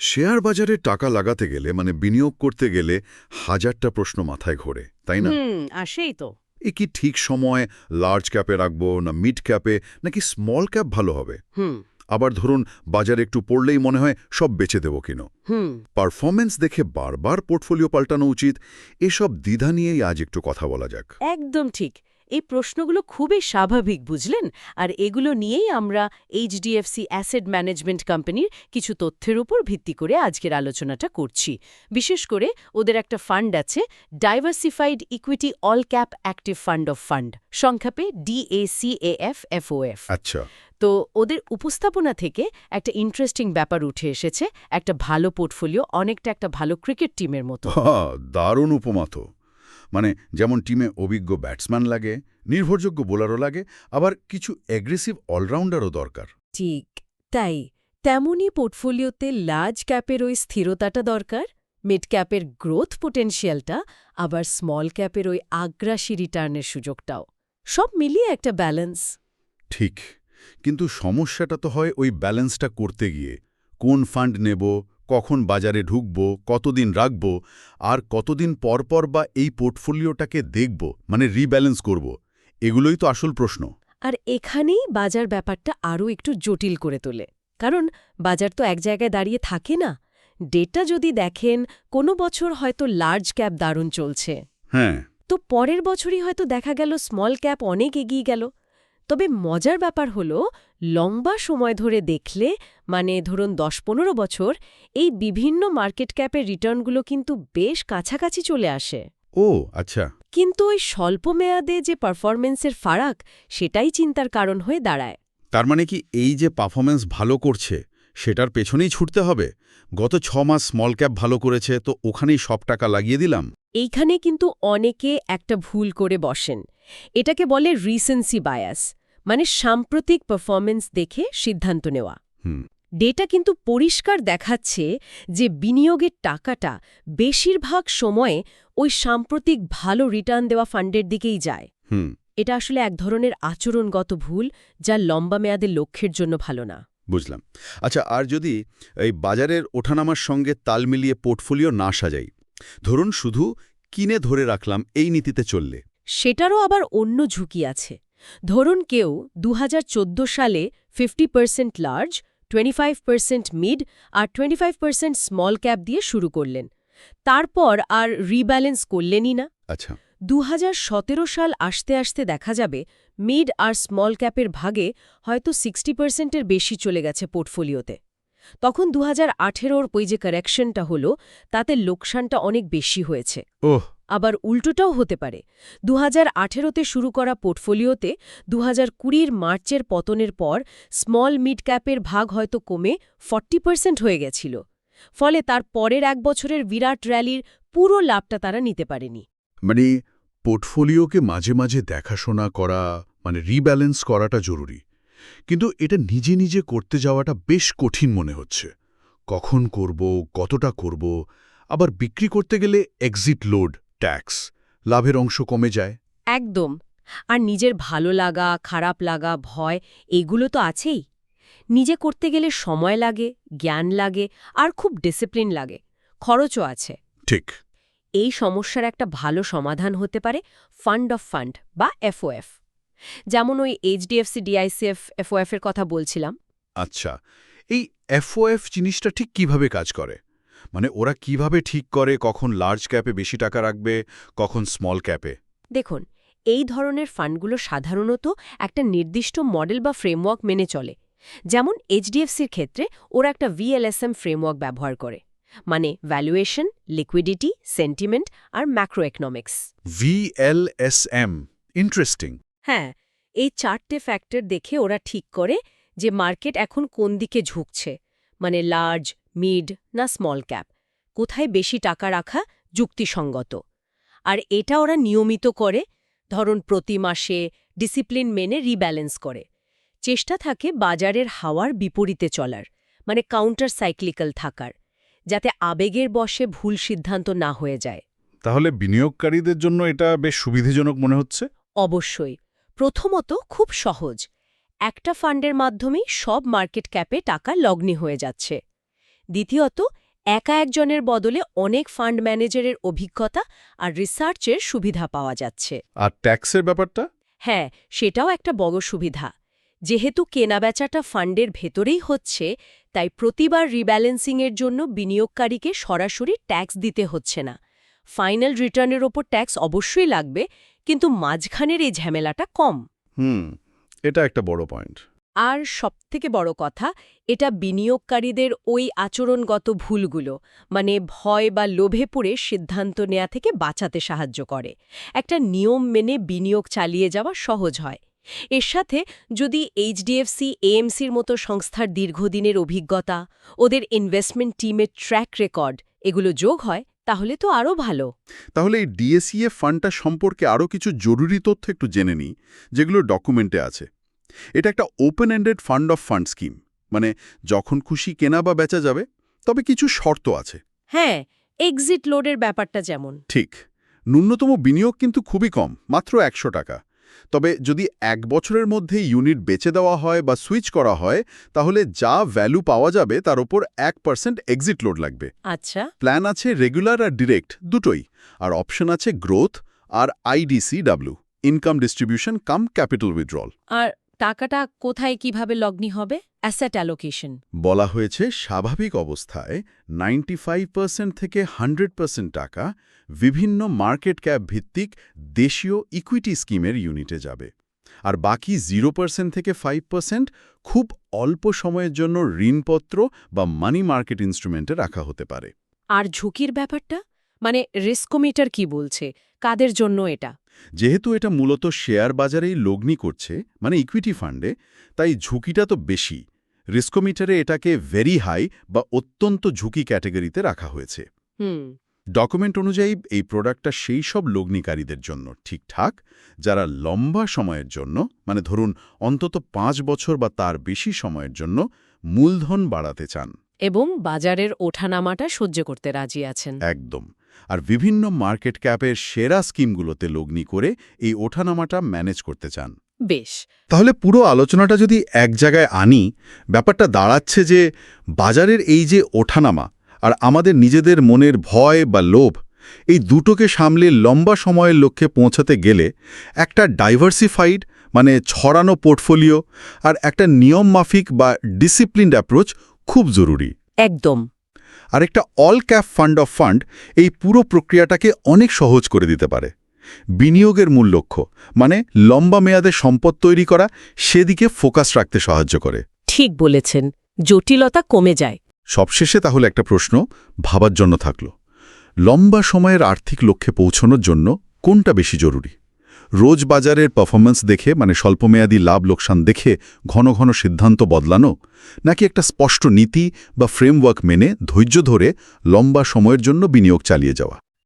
Share বাজারে টাকা লাগাতে গেলে মানে বিনিয়োগ করতে গেলে হাজারটা প্রশ্ন মাথায় ঘোরে তাই না? আসেই তো। এ কি ঠিক সময় লার্জ ক্যাপে রাখব না মিড ক্যাপে নাকি স্মল ক্যাপ ভালো হবে? আবার ধরুন বাজারে একটু পড়লেই মনে হয় সব বেচে দেবো কিনো। পারফরমেন্স দেখে বারবার পোর্টফোলিও পাল্টানো উচিত এসব দ্বিধা নিয়েই আজ একটু কথা বলা যাক। একদম ঠিক। এই প্রশ্নগুলো খুবই স্বাভাবিক বুঝলেন? আর এগুলো নিয়েই আমরা এইচডিএফসি অ্যাসেট ম্যানেজমেন্ট কোম্পানির কিছু তথ্যের উপর ভিত্তি করে আজকের আলোচনাটা করছি। বিশেষ করে ওদের একটা ফান্ড আছে diversified equity all cap active fund of fund সংক্ষেপে ডিএসিএএফ এফওএফ আচ্ছা। তো ওদের উপস্থাপনা থেকে একটা ইন্টারেস্টিং ব্যাপার উঠে এসেছে একটা ভালো পোর্টফোলিও অনেকটা একটা ভালো ক্রিকেট টিমের মতো। দারুণ উপমা তো। মানে যেমন টিমে অভিজ্ঞ ব্যাটসম্যান লাগে নির্ভরযোগ্য বোলারও লাগে আবার কিছু অ্যাগ্রেসিভ অলরাউন্ডারও দরকার। ঠিক তাই তেমনই পোর্টফোলিওতে লার্জ ক্যাপের ওই স্থিরতাটা দরকার মিড ক্যাপের গ্রোথ পোটেনশিয়ালটা আবার স্মল ক্যাপের ওই আগ্রাসী রিটার্নের সুযোগটাও। সব মিলিয়ে একটা ব্যালেন্স ঠিক কিন্তু সমস্যাটা তো হয় ওই ব্যালেন্সটা করতে গিয়ে। কোন ফান্ড নেব কখন বাজারে ঢুকব কতদিন রাখব আর কতদিন পর পর বা এই পোর্টফোলিওটাকে দেখব মানে রিব্যালেন্স করব এগুলোই তো আসল প্রশ্ন। আর এখানেই বাজার ব্যাপারটা আরও একটু জটিল করে তোলে কারণ বাজার তো এক জায়গায় দাঁড়িয়ে থাকে না। ডেটা যদি দেখেন কোনো বছর হয়তো লার্জ ক্যাপ দারুণ চলছে। হ্যাঁ। তো পরের বছরই হয়তো দেখা গেল স্মল ক্যাপ অনেক এগিয়ে গেল। তবে মজার ব্যাপার হলো লম্বা সময় ধরে দেখলে মানে ধরুন দশ পনেরো বছর এই বিভিন্ন মার্কেট ক্যাপের রিটার্নগুলো কিন্তু বেশ কাছাকাছি চলে আসে। ও আচ্ছা। কিন্তু ওই স্বল্প মেয়াদে যে পারফরমেন্সের ফারাক সেটাই চিন্তার কারণ হয়ে দাঁড়ায়। তার মানে কি এই যে পারফরমেন্স ভালো করছে সেটার পেছনেই ছুটতে হবে? গত ছ মাস স্মল ক্যাপ ভালো করেছে তো ওখানেই সব টাকা লাগিয়ে দিলাম। এইখানে কিন্তু অনেকে একটা ভুল করে বসেন। এটাকে বলে রিসেন্সি বায়াস মানে সাম্প্রতিক পারফরমেন্স দেখে সিদ্ধান্ত নেওয়া। হুম। ডেটা কিন্তু পরিষ্কার দেখাচ্ছে যে বিনিয়োগের টাকাটা বেশিরভাগ সময়ে ওই সাম্প্রতিক ভালো রিটার্ন দেওয়া ফান্ডের দিকেই যায়। হুম। এটা আসলে এক ধরনের আচরণগত ভুল যা লম্বা মেয়াদের লক্ষ্যের জন্য ভালো না। বুঝলাম। আচ্ছা আর যদি এই বাজারের ওঠানামার সঙ্গে তাল মিলিয়ে পোর্টফোলিও না সাজাই ধরুন শুধু কিনে ধরে রাখলাম এই নীতিতে চললে। সেটারও আবার অন্য ঝুঁকি আছে। ধরুন কেউ দু হাজার চোদ্দ সালে fifty percent large twenty five percent mid আর twenty five percent small cap দিয়ে শুরু করলেন। তারপর আর রিব্যালেন্স করলেনই না। আচ্ছা। দু হাজার সতেরো সাল আসতে আসতে দেখা যাবে মিড আর স্মল ক্যাপের ভাগে হয়তো সিক্সটি পার্সেন্টের বেশি চলে গেছে পোর্টফোলিওতে। তখন দু হাজার আঠেরোর ওই যে কারেকশনটা হলো তাতে লোকসানটা অনেক বেশি হয়েছে। ওহ! আবার উল্টোটাও হতে পারে। দু হাজার শুরু করা পোর্টফোলিওতে দু হাজার মার্চের পতনের পর স্মল মিড ক্যাপের ভাগ হয়তো কমে ফর্টি পার্সেন্ট হয়ে গেছিল। ফলে তার পরের এক বছরের বিরাট র্যালির পুরো লাভটা তারা নিতে পারেনি। মানে পোর্টফোলিওকে মাঝে মাঝে দেখাশোনা করা মানে রিব্যালেন্স করাটা জরুরি। কিন্তু এটা নিজে নিজে করতে যাওয়াটা বেশ কঠিন মনে হচ্ছে। কখন করব, কতটা করব, আবার বিক্রি করতে গেলে এক্সিট লোড ট্যাক্স লাভের অংশ কমে যায়। একদম। আর নিজের ভালো লাগা খারাপ লাগা ভয় এগুলো তো আছেই। নিজে করতে গেলে সময় লাগে জ্ঞান লাগে আর খুব ডিসিপ্লিন লাগে। খরচও আছে। ঠিক। এই সমস্যার একটা ভালো সমাধান হতে পারে ফান্ড অফ ফান্ড বা এফওএফ যেমন ওই এইচডিএফসি ডিআইসিএফ এফওএফ এর কথা বলছিলাম। আচ্ছা এই এফওএফ জিনিসটা ঠিক কীভাবে কাজ করে? মানে ওরা কীভাবে ঠিক করে কখন লার্জ ক্যাপে বেশি টাকা রাখবে কখন স্মল ক্যাপে দেখুন এই ধরনের ফান্ডগুলো সাধারণত একটা নির্দিষ্ট মডেল বা ফ্রেমওয়ার্ক মেনে চলে। যেমন এইচডিএফসির ক্ষেত্রে ওরা একটা ভিএলএসএম ফ্রেমওয়ার্ক ব্যবহার করে। মানে ভ্যালুয়েশন লিকুইডিটি সেন্টিমেন্ট আর ম্যাক্রো ইকোনমিক্স ভিএলএসএম ইন্টারেস্টিং হ্যাঁ এই চারটে ফ্যাক্টর দেখে ওরা ঠিক করে যে মার্কেট এখন কোন দিকে ঝুঁকছে। মানে লার্জ মিড না স্মল ক্যাপ কোথায় বেশি টাকা রাখা যুক্তিসঙ্গত? আর এটা ওরা নিয়মিত করে ধরুন প্রতি মাসে ডিসিপ্লিন মেনে রিব্যালেন্স করে। চেষ্টা থাকে বাজারের হাওয়ার বিপরীতে চলার মানে কাউন্টার সাইক্লিক্যাল থাকার যাতে আবেগের বশে ভুল সিদ্ধান্ত না হয়ে যায়। তাহলে বিনিয়োগকারীদের জন্য এটা বেশ সুবিধাজনক মনে হচ্ছে? অবশ্যই। প্রথমত খুব সহজ। একটা ফান্ডের মাধ্যমেই সব মার্কেট ক্যাপে টাকা লগ্নি হয়ে যাচ্ছে। দ্বিতীয়ত একা একজনের বদলে অনেক ফান্ড ম্যানেজারের অভিজ্ঞতা আর রিসার্চের সুবিধা পাওয়া যাচ্ছে। আর ট্যাক্সের ব্যাপারটা? হ্যাঁ সেটাও একটা বড় সুবিধা। যেহেতু কেনাবেচাটা ফান্ডের ভেতরেই হচ্ছে তাই প্রতিবার রিব্যালেন্সিংয়ের জন্য বিনিয়োগকারীকে সরাসরি ট্যাক্স দিতে হচ্ছে না। ফাইনাল রিটার্নের ওপর ট্যাক্স অবশ্যই লাগবে কিন্তু মাঝখানের এই ঝামেলাটা কম। হুম এটা একটা বড় পয়েন্ট। আর সবথেকে বড় কথা, এটা বিনিয়োগকারীদের ওই আচরণগত ভুলগুলো মানে ভয় বা লোভে পড়ে সিদ্ধান্ত নেয়া থেকে বাঁচাতে সাহায্য করে। একটা নিয়ম মেনে বিনিয়োগ চালিয়ে যাওয়া সহজ হয়। এর সাথে যদি এইচডিএফসি, এএমসির মতো সংস্থার দীর্ঘদিনের অভিজ্ঞতা, ওদের ইনভেস্টমেন্ট টিমের ট্র্যাক রেকর্ড এগুলো যোগ হয়, তাহলে তো আরও ভালো। তাহলে এই ডিএসইএ ফান্ডটা সম্পর্কে আরও কিছু জরুরি তথ্য একটু জেনে নিই, যেগুলো ডকুমেন্টে আছে। এটা একটা open ended fund of fund scheme মানে যখন খুশি কেনা বা বেচা যাবে তবে কিছু শর্ত আছে। হ্যাঁ এক্সিট লোডের ব্যাপারটা যেমন। ঠিক ন্যূনতম বিনিয়োগ কিন্তু খুবই কম মাত্র একশো টাকা। তবে যদি এক বছরের মধ্যে ইউনিট বেচে দেওয়া হয় বা সুইচ করা হয় তাহলে যা ভ্যালু পাওয়া যাবে তার ওপর এক পার্সেন্ট এক্সিট লোড লাগবে। আচ্ছা। প্ল্যান আছে রেগুলার আর ডিরেক্ট দুটোই আর অপশন আছে গ্রোথ আর IDCW income distribution cum capital withdrawal আর টাকাটা কোথায় কীভাবে লগ্নি হবে? অ্যাসেট অ্যালোকেশন বলা হয়েছে স্বাভাবিক অবস্থায় 95% থেকে হান্ড্রেড টাকা বিভিন্ন মার্কেট ক্যাপ ভিত্তিক দেশীয় ইকুইটি স্কিমের ইউনিটে যাবে। আর বাকি জিরো থেকে ফাইভ খুব অল্প সময়ের জন্য ঋণপত্র বা মানি মার্কেট ইনস্ট্রুমেন্টে রাখা হতে পারে। আর ঝুঁকির ব্যাপারটা? মানে রিস্কোমিটার কি বলছে? কাদের জন্য এটা? যেহেতু এটা মূলত শেয়ার বাজারেই লগ্নি করছে মানে ইকুইটি ফান্ডে তাই ঝুঁকিটা তো বেশি। রিস্কোমিটারে এটাকে ভেরি হাই বা অত্যন্ত ঝুঁকি ক্যাটেগরিতে রাখা হয়েছে। ডকুমেন্ট অনুযায়ী এই প্রোডাক্টটা সেই সব লগ্নিকারীদের জন্য ঠিকঠাক যারা লম্বা সময়ের জন্য মানে ধরুন অন্তত পাঁচ বছর বা তার বেশি সময়ের জন্য মূলধন বাড়াতে চান। এবং বাজারের ওঠানামাটা সহ্য করতে রাজি আছেন। একদম। আর বিভিন্ন মার্কেট ক্যাপের সেরা স্কিমগুলোতে লগ্নি করে এই ওঠানামাটা ম্যানেজ করতে চান। বেশ। তাহলে পুরো আলোচনাটা যদি এক জায়গায় আনি ব্যাপারটা দাঁড়াচ্ছে যে বাজারের এই যে ওঠানামা আর আমাদের নিজেদের মনের ভয় বা লোভ এই দুটোকে সামলে লম্বা সময়ের লক্ষ্যে পৌঁছাতে গেলে একটা ডাইভার্সিফাইড মানে ছড়ানো পোর্টফোলিও আর একটা নিয়ম মাফিক বা ডিসিপ্লিনড অ্যাপ্রোচ খুব জরুরি। একদম। আর একটা all cap fund of fund এই পুরো প্রক্রিয়াটাকে অনেক সহজ করে দিতে পারে। বিনিয়োগের মূল লক্ষ্য মানে লম্বা মেয়াদে সম্পদ তৈরি করা সেদিকে ফোকাস রাখতে সাহায্য করে। ঠিক বলেছেন। জটিলতা কমে যায়। সবশেষে তাহলে একটা প্রশ্ন ভাবার জন্য থাকল। লম্বা সময়ের আর্থিক লক্ষ্যে পৌঁছানোর জন্য কোনটা বেশি জরুরি? রোজ বাজারের পারফরমেন্স দেখে মানে স্বল্পমেয়াদী লাভ লোকসান দেখে ঘন ঘন সিদ্ধান্ত বদলানো? নাকি একটা স্পষ্ট নীতি বা ফ্রেমওয়ার্ক মেনে ধৈর্য ধরে লম্বা সময়ের জন্য বিনিয়োগ চালিয়ে যাওয়া?